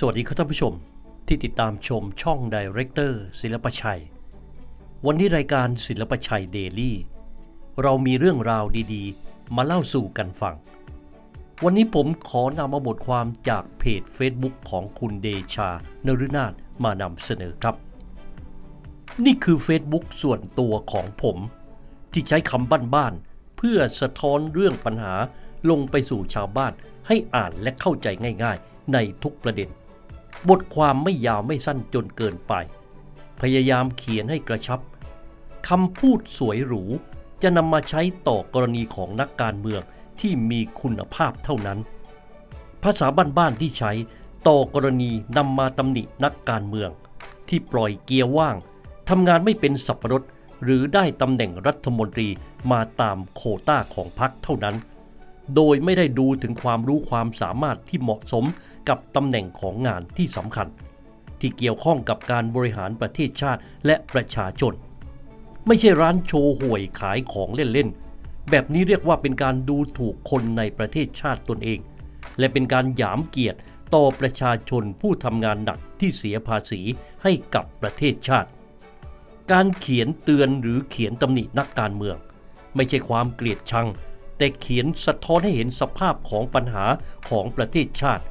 สวัสดีครับท่านผู้ชมที่ติดตามชมช่องดีเรคเตอร์ศิลปชัย วันนี้รายการศิลปชัยเดลี่เรามีเรื่องราวดีๆ มาเล่าสู่กันฟัง วันนี้ผมขอนำมาบทความจากเพจ Facebook ของคุณเดชานฤนาถมานำเสนอครับ นี่คือ Facebook ส่วนตัวของผม ที่ใช้คำบ้านๆเพื่อสะท้อนเรื่องปัญหาลงไปสู่ชาวบ้านให้อ่านและเข้าใจง่าย ๆ ในทุกประเด็น บทความไม่ยาวไม่สั้นจนเกินไป พยายามเขียนให้กระชับคำพูดสวยหรู จะนำมาใช้ต่อกรณีของนักการเมืองที่มีคุณภาพเท่านั้น ภาษาบ้านๆที่ใช้ต่อกรณีนำมาตำหนินักการเมือง ที่ปล่อยเกียร์ว่างทำงานไม่เป็นสับปะรดหรือได้ตำแหน่งรัฐมนตรีมาตามโคต้าของพรรคเท่านั้น โดยไม่ได้ดูถึงความรู้ความสามารถที่เหมาะสม กับตำแหน่งของงานที่สำคัญ ที่เกี่ยวข้องกับการบริหารประเทศชาติและประชาชน ไม่ใช่ร้านโชว์หวยขายของเล่นๆ แบบนี้เรียกว่าเป็นการดูถูกคนในประเทศชาติตนเอง และเป็นการหยามเกียรติต่อประชาชนผู้ทำงานหนักที่เสียภาษีให้กับประเทศชาติ การเขียนเตือนหรือเขียนตำหนินักการเมือง ไม่ใช่ความเกลียดชัง แต่เขียนสะท้อนให้เห็นสภาพของปัญหาของประเทศชาติ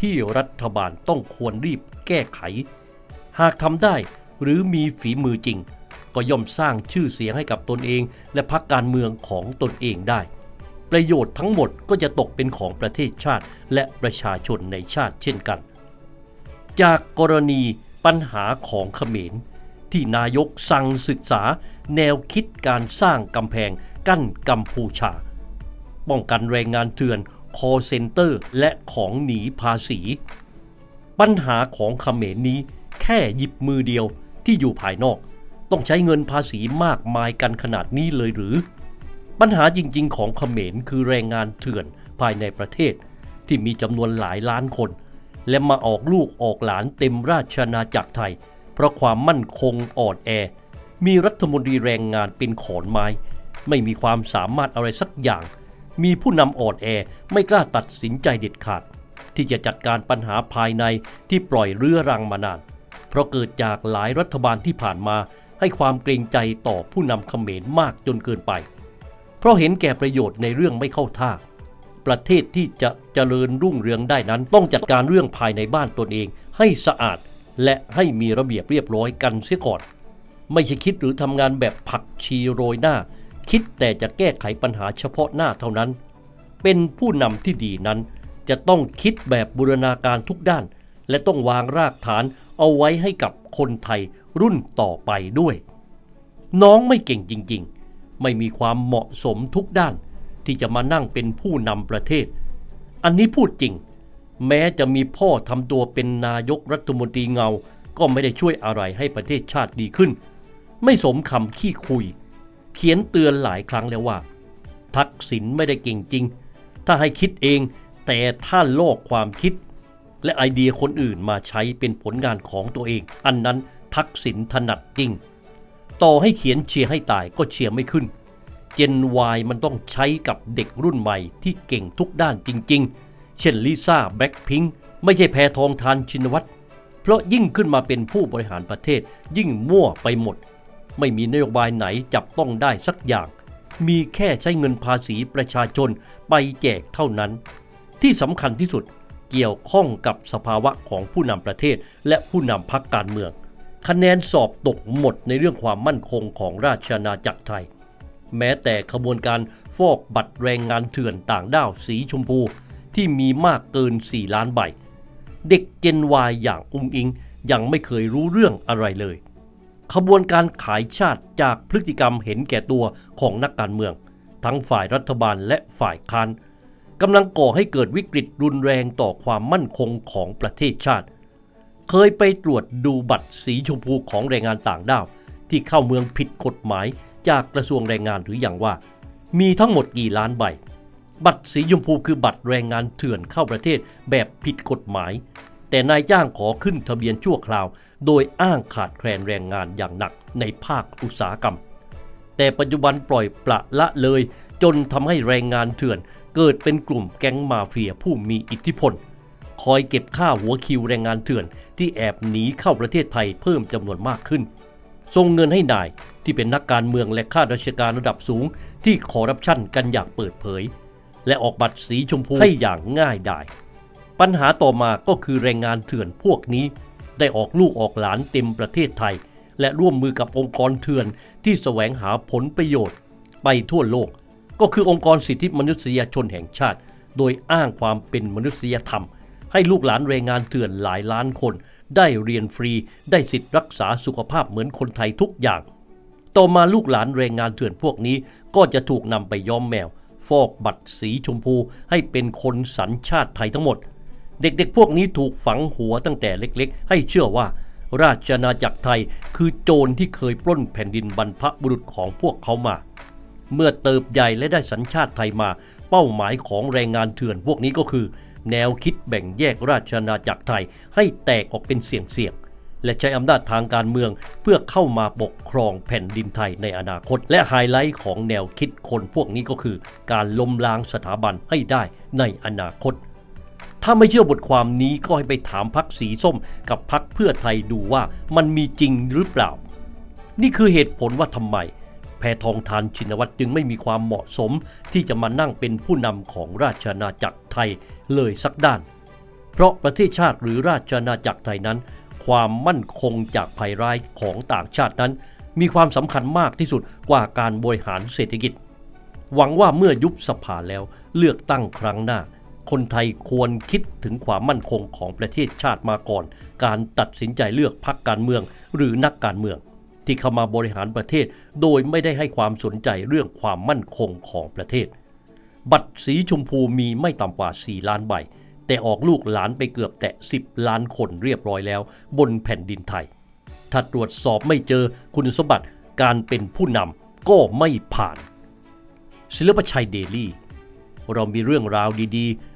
ที่รัฐบาลต้องควรรีบแก้ไข หากทำได้หรือมีฝีมือจริง ก็ย่อมสร้างชื่อเสียงให้กับตนเอง และพรรคการเมืองของตนเองได้ ประโยชน์ทั้งหมดก็จะตกเป็นของประเทศชาติ และประชาชนในชาติเช่นกัน จากกรณีปัญหาของเขมรที่นายกสั่งศึกษาแนวคิดการสร้างกำแพงกั้นกัมพูชา ป้องกันแรงงานเถื่อน คอเซนเตอร์และของหนีภาษี ปัญหาของเขมรนี้แค่หยิบมือเดียวที่อยู่ภายนอก ต้องใช้เงินภาษีมากมายกันขนาดนี้เลยหรือ ปัญหาจริงๆ ของเขมรคือแรงงานเถื่อนภายในประเทศ ที่มีจำนวนหลายล้านคน และมาออกลูกออกหลานเต็มราชอาณาจักรไทย เพราะความมั่นคงอ่อนแอ มีรัฐมนตรีแรงงานเป็นขอนไม้ ไม่มีความสามารถอะไรสักอย่าง มีผู้นำอ่อนแอไม่กล้าตัดสินใจเด็ดขาด ที่จะจัดการปัญหาภายในที่ปล่อยเรื้อรังมานาน เพราะเกิดจากหลายรัฐบาลที่ผ่านมา ให้ความเกรงใจต่อผู้นำเขมรมากจนเกินไป เพราะเห็นแก่ประโยชน์ในเรื่องไม่เข้าท่า ประเทศที่จะเจริญรุ่งเรืองได้นั้น ต้องจัดการเรื่องภายในบ้านตนเองให้สะอาด และให้มีระเบียบเรียบร้อยกันเสียก่อน ไม่ใช่คิดหรือทำงานแบบผักชีโรยหน้า คิดแต่จะแก้ไขปัญหาเฉพาะหน้าเท่านั้น เป็นผู้นำที่ดีนั้น จะต้องคิดแบบบูรณาการทุกด้าน และต้องวางรากฐานเอาไว้ให้กับคนไทยรุ่นต่อไปด้วย น้องไม่เก่งจริงๆ ไม่มีความเหมาะสมทุกด้าน ที่จะมานั่งเป็นผู้นำประเทศ อันนี้พูดจริง แม้จะมีพ่อทำตัวเป็นนายกรัฐมนตรีเงา ก็ไม่ได้ช่วยอะไรให้ประเทศชาติดีขึ้น ไม่สมคำขี้คุย เขียนเตือนหลายครั้งแล้วว่า ทักษิณไม่ได้เก่งจริง ถ้าให้คิดเองแต่ถ้าโลกความคิด และไอเดียคนอื่นมาใช้เป็นผลงานของตัวเอง อันนั้นทักษิณถนัดจริง ต่อให้เขียนเชียร์ให้ตายก็เชียร์ไม่ขึ้น เจน Y มันต้องใช้กับเด็กรุ่นใหม่ที่เก่งทุกด้านจริง ๆ เช่นลิซ่าแบล็คพิงค์ไม่ใช่แพทองทานชินวัตรเพราะยิ่งขึ้นมาเป็นผู้บริหารประเทศยิ่งมั่วไปหมด ไม่มีนโยบายไหนจับต้องได้สักอย่าง มีแค่ใช้เงินภาษีประชาชนไปแจกเท่านั้น ที่สำคัญที่สุดเกี่ยวข้องกับสภาวะของผู้นำประเทศ และผู้นำพรรคการเมือง คะแนนสอบตกหมดในเรื่องความมั่นคงของราชอาณาจักรไทย แม้แต่ขบวนการฟอกบัตรแรงงานเถื่อนต่างด้าวสีชมพู ที่มีมากเกิน 4 ล้านใบ เด็กเจนวายอย่างอุ้งอิงยังไม่เคยรู้เรื่องอะไรเลย ขบวนการขายชาติจากพฤติกรรมเห็นแก่ตัวของนักการเมือง ทั้งฝ่ายรัฐบาลและฝ่ายค้านกำลังก่อให้เกิดวิกฤตรุนแรงต่อความมั่นคงของประเทศชาติ เคยไปตรวจดูบัตรสีชมพูของแรงงานต่างด้าว ที่เข้าเมืองผิดกฎหมายจากกระทรวงแรงงานหรืออย่างว่า มีทั้งหมดกี่ล้านใบ บัตรสีชมพูคือบัตรแรงงานเถื่อนเข้าประเทศแบบผิดกฎหมาย แต่นายจ้างขอขึ้นทะเบียนชั่วคราว โดยอ้างขาดแคลนแรงงานอย่างหนักในภาคอุตสาหกรรม แต่ปัจจุบันปล่อยปละละเลย จนทำให้แรงงานเถื่อน เกิดเป็นกลุ่มแก๊งมาเฟียผู้มีอิทธิพล คอยเก็บค่าหัวคิวแรงงานเถื่อน ที่แอบหนีเข้าประเทศไทยเพิ่มจำนวนมากขึ้นส่งเงินให้นายที่เป็นนักการเมืองและข้าราชการระดับสูง ที่คอร์รัปชันกันอย่างเปิดเผย และออกบัตรสีชมพูให้อย่างง่ายดาย ปัญหาต่อมาก็คือแรงงานเถื่อนพวกนี้ ได้ออกลูกออกหลานเต็มประเทศไทย และร่วมมือกับองค์กรเถื่อนที่แสวงหาผลประโยชน์ ไปทั่วโลก ก็คือองค์กรสิทธิมนุษยชนแห่งชาติ โดยอ้างความเป็นมนุษยธรรม ให้ลูกหลานแรงงานเถื่อนหลายล้านคน ได้เรียนฟรี ได้สิทธิรักษาสุขภาพเหมือนคนไทยทุกอย่าง ต่อมาลูกหลานแรงงานเถื่อนพวกนี้ก็จะถูกนำไปย้อมแมว ฟอกบัตรสีชมพูให้เป็นคนสัญชาติไทยทั้งหมด เด็กๆ พวกนี้ถูกฝังหัวตั้งแต่เล็กๆ ให้เชื่อว่า ราชอาจักรไทยคือโจรที่เคยปล้นแผ่นดินบรรพบุรุษของพวกเขามา เมื่อเติบใหญ่และได้สัญชาติไทยมา เป้าหมายของแรงงานเถื่อนพวกนี้ก็คือ แนวคิดแบ่งแยกราชอาณาจักรไทยให้แตกออกเป็นเสี่ยงๆและใช้อำนาจทางการเมืองเพื่อเข้ามาปกครองแผ่นดินไทยในอนาคต และไฮไลท์ของแนวคิดคนพวกนี้ก็คือ การล้มล้างสถาบันให้ได้ในอนาคต ถ้าไม่เชื่อบทความนี้ก็ให้ไปถามพักสีส้มกับพักเพื่อไทยดูว่ามันมีจริงหรือเปล่า นี่คือเหตุผลว่าทำไม แพทองทานชินวัตรจึงไม่มีความเหมาะสม ที่จะมานั่งเป็นผู้นำของราชอาณาจักรไทยเลยสักด้าน เพราะประเทศชาติหรือราชอาณาจักรไทยนั้น ความมั่นคงจากภัยร้ายของต่างชาตินั้น มีความสำคัญมากที่สุดกว่าการบริหารเศรษฐกิจ หวังว่าเมื่อยุบสภาแล้วเลือกตั้งครั้งหน้า คนไทยควรคิดถึงความมั่นคงของประเทศชาติมาก่อน การตัดสินใจเลือกพรรคการเมืองหรือนักการเมือง ที่เข้ามาบริหารประเทศ โดยไม่ได้ให้ความสนใจเรื่องความมั่นคงของประเทศ บัตรสีชมพูมีไม่ต่ำกว่า 4 ล้านใบ แต่ออกลูกหลานไปเกือบแตะ 10 ล้านคนเรียบร้อยแล้ว บนแผ่นดินไทย ถ้าตรวจสอบไม่เจอคุณสมบัติการเป็นผู้นำก็ไม่ผ่านศิลปชัยเดลี่ เรามีเรื่องราวดีๆ